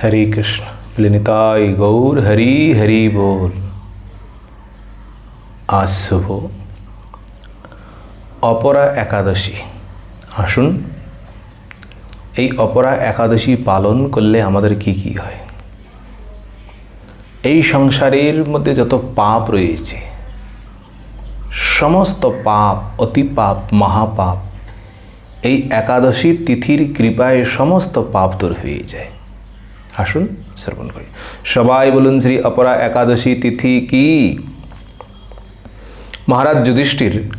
হরে কৃষ্ণ। লিনিতাই গৌর, হরি হরি বল। আজ শুভ অপরা একাদশী। আসুন, এই অপরা একাদশী পালন করলে আমাদের কি কি হয়? এই সংসারের মধ্যে যত পাপ রয়েছে, সমস্ত পাপ, অতি পাপ, মহাপাপ, এই একাদশী তিথির কৃপায় সমস্ত পাপ দূর হয়ে যায়। আসুন শ্রবণ করি। সবাই বলুন শ্রী অপরা একাদশী তিথি কি? মহারাজ যুধিষ্ঠির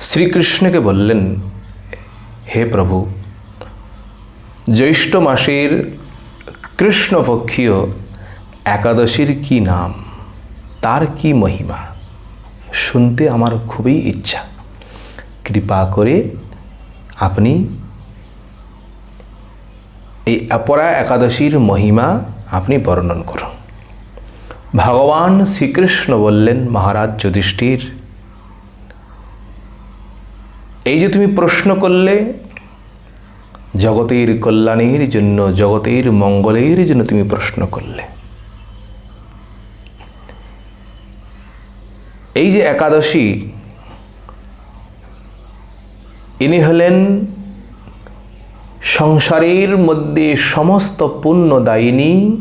শ্রীকৃষ্ণকে বললেন, হে প্রভু, জ্যৈষ্ঠ মাসের কৃষ্ণপক্ষীয় একাদশীর কি নাম? তার কি মহিমা? শুনতে আমার খুবই ইচ্ছা। কৃপা করে আপনি এই অপরা একাদশীর মহিমা আপনি বর্ণন করুন। ভগবান শ্রীকৃষ্ণ বললেন, মহারাজ যুধিষ্ঠির, এই যে তুমি প্রশ্ন করলে, জগতের কল্যাণের জন্য, জগতের মঙ্গলের জন্য তুমি প্রশ্ন করলে। এই যে একাদশী, ইনি হলেন সংসারের মধ্যে সমস্ত পুণ্যদায়িনী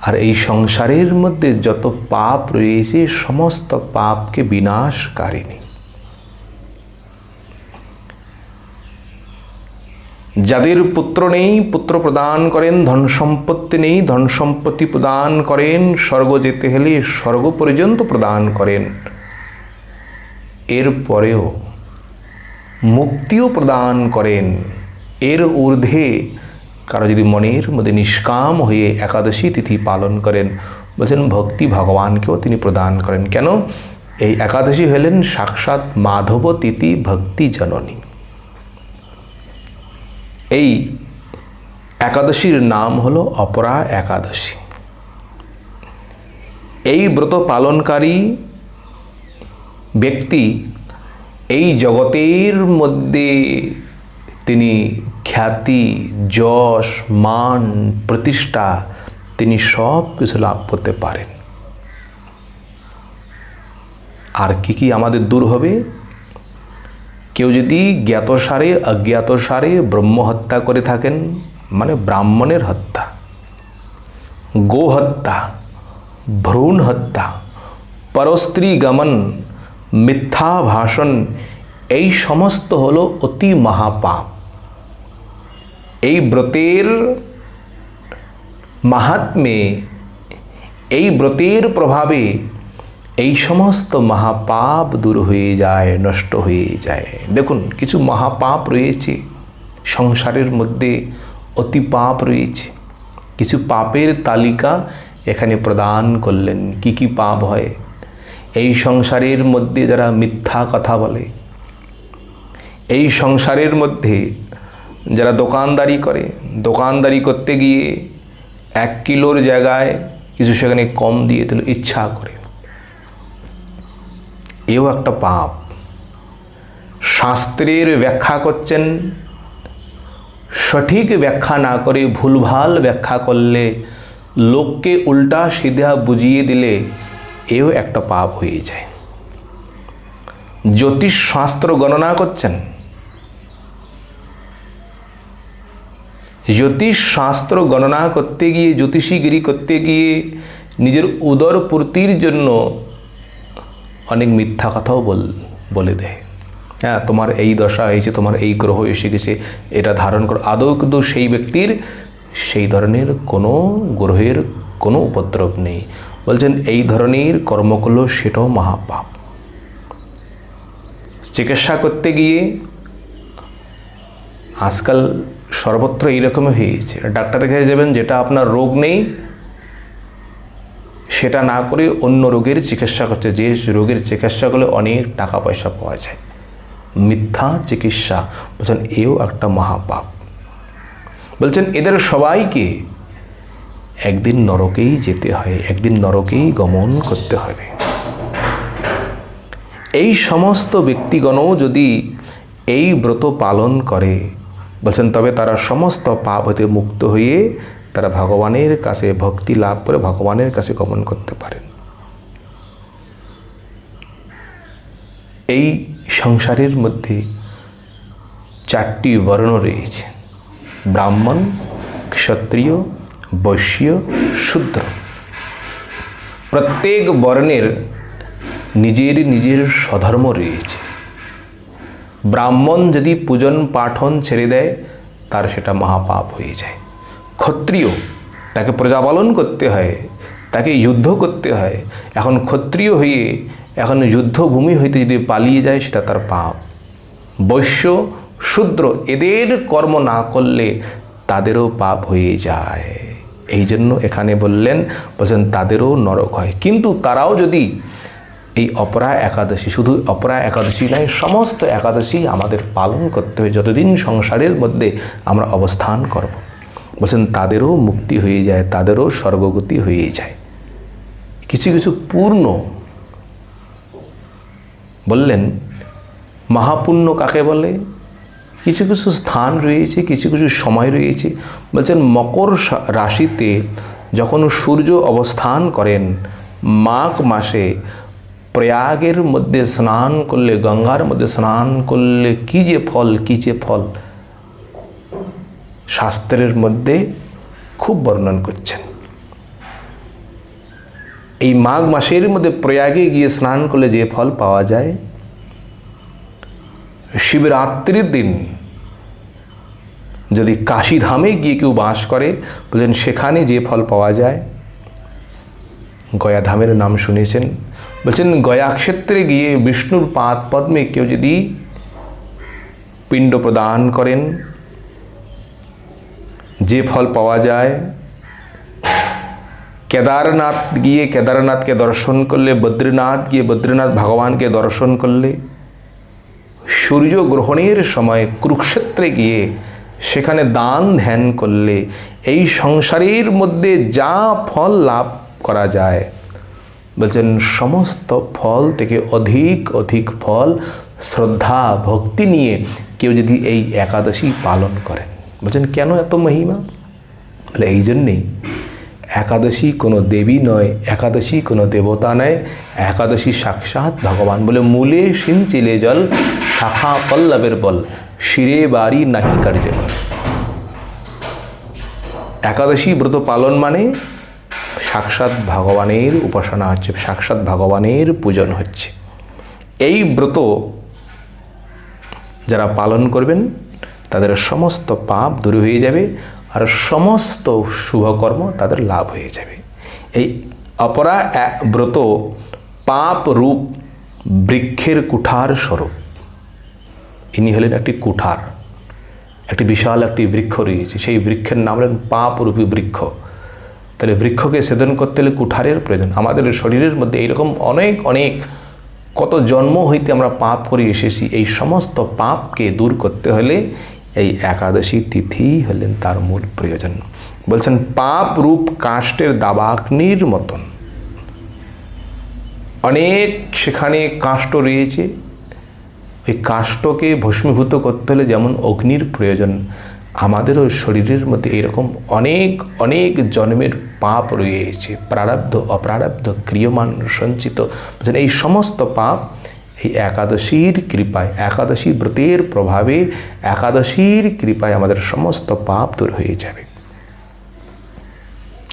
আর এই সংসারের মধ্যে যত পাপ রয়েছে, সমস্ত পাপকে বিনাশকারিণী। যাদের পুত্র নেই, পুত্র প্রদান করেন, ধন সম্পত্তি নেই, ধন সম্পত্তি প্রদান করেন, স্বর্গ যেতে হলে স্বর্গ পর্যন্ত প্রদান করেন। এরপরেও মুক্তিও প্রদান করেন। এর ঊর্ধ্বে কারও যদি মনের মধ্যে নিষ্কাম হয়ে একাদশী তিথি পালন করেন, বলছেন ভক্তি ভগবানকেও তিনি প্রদান করেন। কেন? এই একাদশী হলেন সাক্ষাৎ মাধব তিথি ভক্তি জননী। এই একাদশীর নাম হলো অপরা একাদশী। এই ব্রত পালনকারী ব্যক্তি এই জগতের মধ্যে তিনি খ্যাতি, যশ, মান, প্রতিষ্ঠা, তিনি সব কিছু লাভ করতে পারেন। আর কি কি আমাদের দূর হবে? কেউ যদি জ্ঞাতসারে, অজ্ঞাতসারে ব্রহ্ম হত্যা করে থাকেন মানে ব্রাহ্মণের হত্যা গো হত্যা ভ্রূণ হত্যা পরস্ত্রী গমন মিথ্যা ভাষণ, এই সমস্ত হলো অতি মহাপাপ। এই ব্রতের মাহাত্মে, এই ব্রতের প্রভাবে এই সমস্ত মহাপাপ দূর হয়ে যায়, নষ্ট হয়ে যায়। দেখুন, কিছু মহাপাপ রয়েছে, সংসারের মধ্যে অতি পাপ রয়েছে। কিছু পাপের তালিকা এখানে প্রদান করলেন। কি কি পাপ হয়? এই সংসারের মধ্যে যারা মিথ্যা কথা বলে, এই সংসারের মধ্যে যারা দোকানদারি করে, দোকানদারি করতে গিয়ে এক কিলোর জায়গায় কিছু সেখানে কম দিয়ে দিল, ইচ্ছা করে। এও একটা পাপ। শাস্ত্রের ব্যাখ্যা করছেন, সঠিক ব্যাখ্যা না করে ভুলভাল ব্যাখ্যা করলে লোককে উল্টা সিধা বুঝিয়ে দিলে এও একটা পাপ হয়ে যায়। জ্যোতিষ শাস্ত্র গণনা করছেন। জ্যোতিষ শাস্ত্র গণনা করতে গিয়ে, জ্যোতিষীগিরি করতে গিয়ে নিজের উদর পূর্তির জন্য অনেক মিথ্যা কথাও বল, বলে দেয়। হ্যাঁ তোমার এই দশা হয়েছে, তোমার এই গ্রহ এসে গেছে, এটা ধারণ কর। আদৌ কিন্তু সেই ব্যক্তির সেই ধরনের কোনো গ্রহের কোনো উপদ্রব নেই। বলছেন, এই ধরনের কর্মগুলো সেটাও মহাপাপ। চিকিৎসা করতে গিয়ে আজকাল সর্বত্র এইরকমই হয়েছে। ডাক্তারের কাছে যাবেন, যেটা আপনার রোগ নেই, সেটা না করে অন্য রোগের চিকিৎসা করছে। যে রোগের চিকিৎসা করলে অনেক টাকা পয়সা পাওয়া যায়। মিথ্যা চিকিৎসা। বলছেন, এও একটা মহাপাপ। বলছেন, এদের সবাইকে একদিন নরকেই যেতে হয়, একদিন নরকেই গমন করতে হবে। এই সমস্ত ব্যক্তিগণও যদি এই ব্রত পালন করে, বলছেন তবে তারা সমস্ত পাপ হতে মুক্ত হয়ে তারা ভগবানের কাছে ভক্তি লাভ করে ভগবানের কাছে গমন করতে পারেন। এই সংসারের মধ্যে চারটি বর্ণ রয়েছে। ব্রাহ্মণ, ক্ষত্রিয় বৈশ্য শূদ্র প্রত্যেক বর্ণের নিজের নিজের স্বধর্ম রয়েছে। ব্রাহ্মণ যদি পূজন পাঠন ছেড়ে দেয়, তার সেটা মহাপাপ হয়ে যায়। ক্ষত্রিয়, তাকে প্রজাপালন করতে হয়, তাকে যুদ্ধ করতে হয়। এখন ক্ষত্রিয় হয়ে, এখন যুদ্ধভূমি হইতে যদি পালিয়ে যায়, সেটা তার পাপ। বৈশ্য, শূদ্র, এদের কর্ম না করলে তাদেরও পাপ হয়ে যায়। এই জন্য এখানে বললেন, বলছেন, তাদেরও নরক হয়। কিন্তু তারাও যদি এই অপরা একাদশী, শুধু অপরা একাদশী নয়, সমস্ত একাদশী আমাদের পালন করতে হবে যতদিন সংসারের মধ্যে আমরা অবস্থান করব। বলছেন, তাদেরও মুক্তি হয়ে যায়, তাদেরও স্বর্গগতি হয়ে যায়। কিছু কিছু পূর্ণ বললেন, মহাপুণ্য কাকে বলে? কিছু কিছু স্থান রয়েছে, কিছু কিছু সময় রয়েছে। বলছেন, মকর রাশিতে যখন সূর্য অবস্থান করেন, মাঘ মাসে প্রয়াগের মধ্যে স্নান করলে, গঙ্গার মধ্যে স্নান করলে কী যে ফল, কী যে ফল? শাস্ত্রের মধ্যে খুব বর্ণন করছেন। এই মাঘ মাসের মধ্যে প্রয়াগে গিয়ে স্নান করলে যে ফল পাওয়া যায়? শিবরাত্রির দিন যদি কাশীধামে গিয়ে কেউ বাস করে বলছেন সেখানে যে ফল পাওয়া যায়? গয়াধামের নাম শুনেছেন। বলছেন, গয়াক্ষেত্রে গিয়ে বিষ্ণুর পাদ পদ্মে কেউ যদি পিণ্ড প্রদান করেন, যে ফল পাওয়া যায়, কেদারনাথ গিয়ে কেদারনাথকে দর্শন করলে, বদ্রীনাথ গিয়ে বদ্রীনাথ ভগবানকে দর্শন করলে, সূর্য গ্রহণের সময় কুরুক্ষেত্রে গিয়ে সেখানে দান ধ্যান করলে এই সংসারের মধ্যে যা ফল লাভ করা যায়। বলছেন, সমস্ত ফল থেকে অধিক অধিক ফল শ্রদ্ধা, ভক্তি নিয়ে কেউ যদি এই একাদশী পালন করেন বলছেন, কেন এত মহিমা? বলে, এই জন্যেই। একাদশী কোনো দেবী নয়, একাদশী কোনো দেবতা নয়, একাদশী সাক্ষাৎ ভগবান বলে মূলে সিঞ্চিলে জল, শাখা পল্লবের বল, শিরে বাড়ি নাহি কার্যকর একাদশী ব্রত পালন মানে সাক্ষাৎ ভগবানের উপাসনা হচ্ছে, সাক্ষাৎ ভগবানের পূজন হচ্ছে। এই ব্রত যারা পালন করবেন, তাদের সমস্ত পাপ দূর হয়ে যাবে আর সমস্ত শুভকর্ম তাদের লাভ হয়ে যাবে। এই অপরা ব্রত পাপ রূপ বৃক্ষের কুঠার স্বরূপ। ইনি হলেন একটি কুঠার। একটি বিশাল একটি বৃক্ষ রয়েছে। সেই বৃক্ষের নাম হলেন পাপরূপী বৃক্ষ। তাহলে বৃক্ষকে সেদন করতে হলে কুঠারের প্রয়োজন। আমাদের শরীরের মধ্যে এইরকম অনেক অনেক কত জন্ম হইতে আমরা পাপ করে এসেছি, এই সমস্ত পাপকে দূর করতে হলে এই একাদশী তিথি হলেন তার মূল প্রয়োজন। বলছেন পাপ রূপ কাষ্টের দাবাগ্নির মতন। অনেক সেখানে কাষ্ট রয়েছে ওই কাষ্ঠকে ভস্মীভূত করতে হলে যেমন অগ্নির প্রয়োজন, আমাদেরও শরীরের মধ্যে এরকম অনেক অনেক জন্মের পাপ রয়েছে। প্রারব্ধ, অপ্রারব্ধ, ক্রিয়মান, সঞ্চিত। এই সমস্ত পাপ এই একাদশীর কৃপায়, একাদশী ব্রতের প্রভাবে একাদশীর কৃপায় আমাদের সমস্ত পাপ দূর হয়ে যাবে।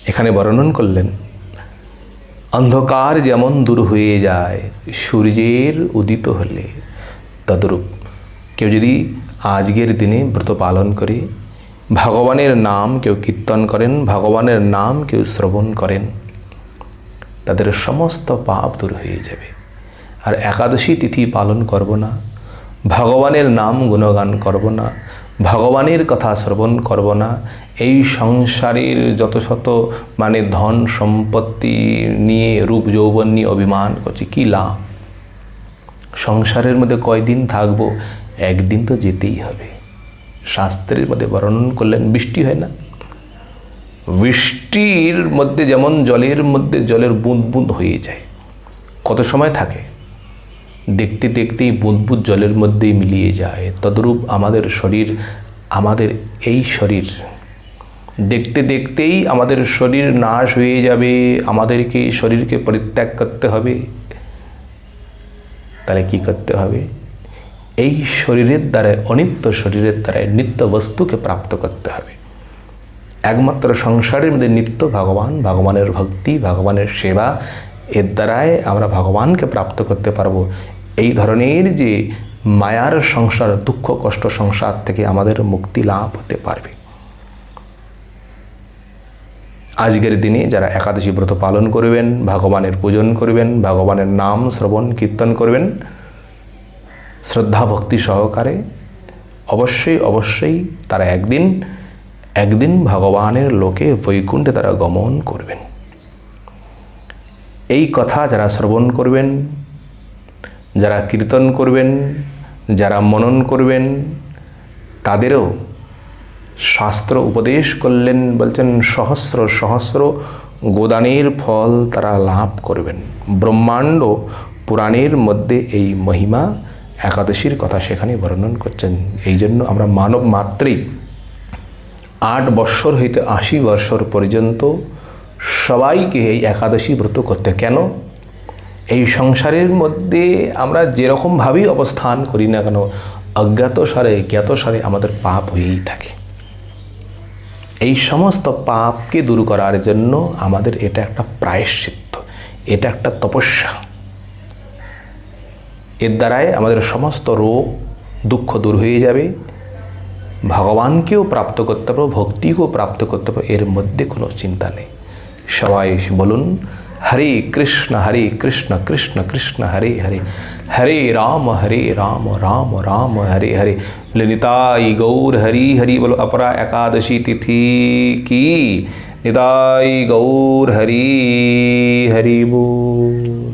এখানে বর্ণন করলেন, অন্ধকার যেমন দূর হয়ে যায়, সূর্যের উদিত হলে তদরূপ। কেউ যদি আজকের দিনে ব্রত পালন করে, ভগবানের নাম কেউ কীর্তন করেন, ভগবানের নাম কেউ শ্রবণ করেন, তাদের সমস্ত পাপ দূর হয়ে যাবে। আর একাদশী তিথি পালন করব না, ভগবানের নাম গুণগান করব না, ভগবানের কথা শ্রবণ করব না, এই সংসারের যত শত মানে ধন সম্পত্তি নিয়ে, রূপ যৌবন নিয়ে অভিমান করছি, কী লাভ? সংসারের মধ্যে কয়দিন থাকব? একদিন তো যেতেই হবে। শাস্ত্রের মধ্যে বর্ণন করলেন, বৃষ্টি হয় না? বৃষ্টির মধ্যে যেমন জলের মধ্যে জলের বুঁদ বুঁদ হয়ে যায়। কত সময় থাকে? দেখতে দেখতেই বুঁদ বুঁদ জলের মধ্যেই মিলিয়ে যায়। তদ্রূপ আমাদের শরীর, আমাদের এই শরীর। দেখতে দেখতেই আমাদের শরীর নাশ হয়ে যাবে। আমাদেরকে শরীরকে পরিত্যাগ করতে হবে। তাহলে কি করতে হবে? এই শরীরের দ্বারায়, অনিত্য শরীরের দ্বারায় নিত্য বস্তুকে প্রাপ্ত করতে হবে। একমাত্র সংসারের মধ্যে নিত্য ভগবান, ভগবানের ভক্তি, ভগবানের সেবা, এর দ্বারাই আমরা ভগবানকে প্রাপ্ত করতে পারব। এই ধরনের যে মায়ার সংসার, দুঃখ, কষ্ট, সংসার থেকে আমাদের মুক্তি লাভ হতে পারবে। আজকের দিনে যারা একাদশী ব্রত পালন করবেন, ভগবানের পূজন করবেন, ভগবানের নাম শ্রবণ, কীর্তন করবেন, শ্রদ্ধা ভক্তি সহকারে অবশ্যই অবশ্যই তারা একদিন একদিন ভগবানের লোকে বৈকুণ্ঠে তারা গমন করবেন। এই কথা যারা শ্রবণ করবেন, যারা কীর্তন করবেন, যারা মনন করবেন, তাদেরও শাস্ত্র উপদেশ করলেন, বলছেন, সহস্র সহস্র গোদানের ফল তারা লাভ করবেন। ব্রহ্মাণ্ড পুরাণের মধ্যে এই মহিমা একাদশীর কথা সেখানে বর্ণন করছেন। এই জন্য আমরা মানব মাত্রেই আট বৎসর হইতে আশি বৎসর পর্যন্ত সবাইকে এই একাদশী ব্রত করতে কেন? এই সংসারের মধ্যে আমরা যেরকমভাবেই অবস্থান করি না কেন অজ্ঞাত সারে জ্ঞাত সারে আমাদের পাপ হয়েই থাকে। এই সমস্ত পাপকে দূর করার জন্য আমাদের এটা একটা প্রায়শ্চিত্ত, এটা একটা তপস্যা। এর দ্বারাই আমাদের সমস্ত রোগ, দুঃখ দূর হয়ে যাবে। ভগবানকেও প্রাপ্ত করতে পারব ভক্তিকেও প্রাপ্ত করতে পারব এর মধ্যে কোনো চিন্তা নেই। সবাই বলুন, হরে কৃষ্ণ হরে কৃষ্ণ কৃষ্ণ কৃষ্ণ, হরে হরে। हरे राम हरे राम राम राम, हरे हरे। निताई गौर हरि हरि बोलो, अपरा एकादशी तिथि की? निताई गौर हरि हरि बोल।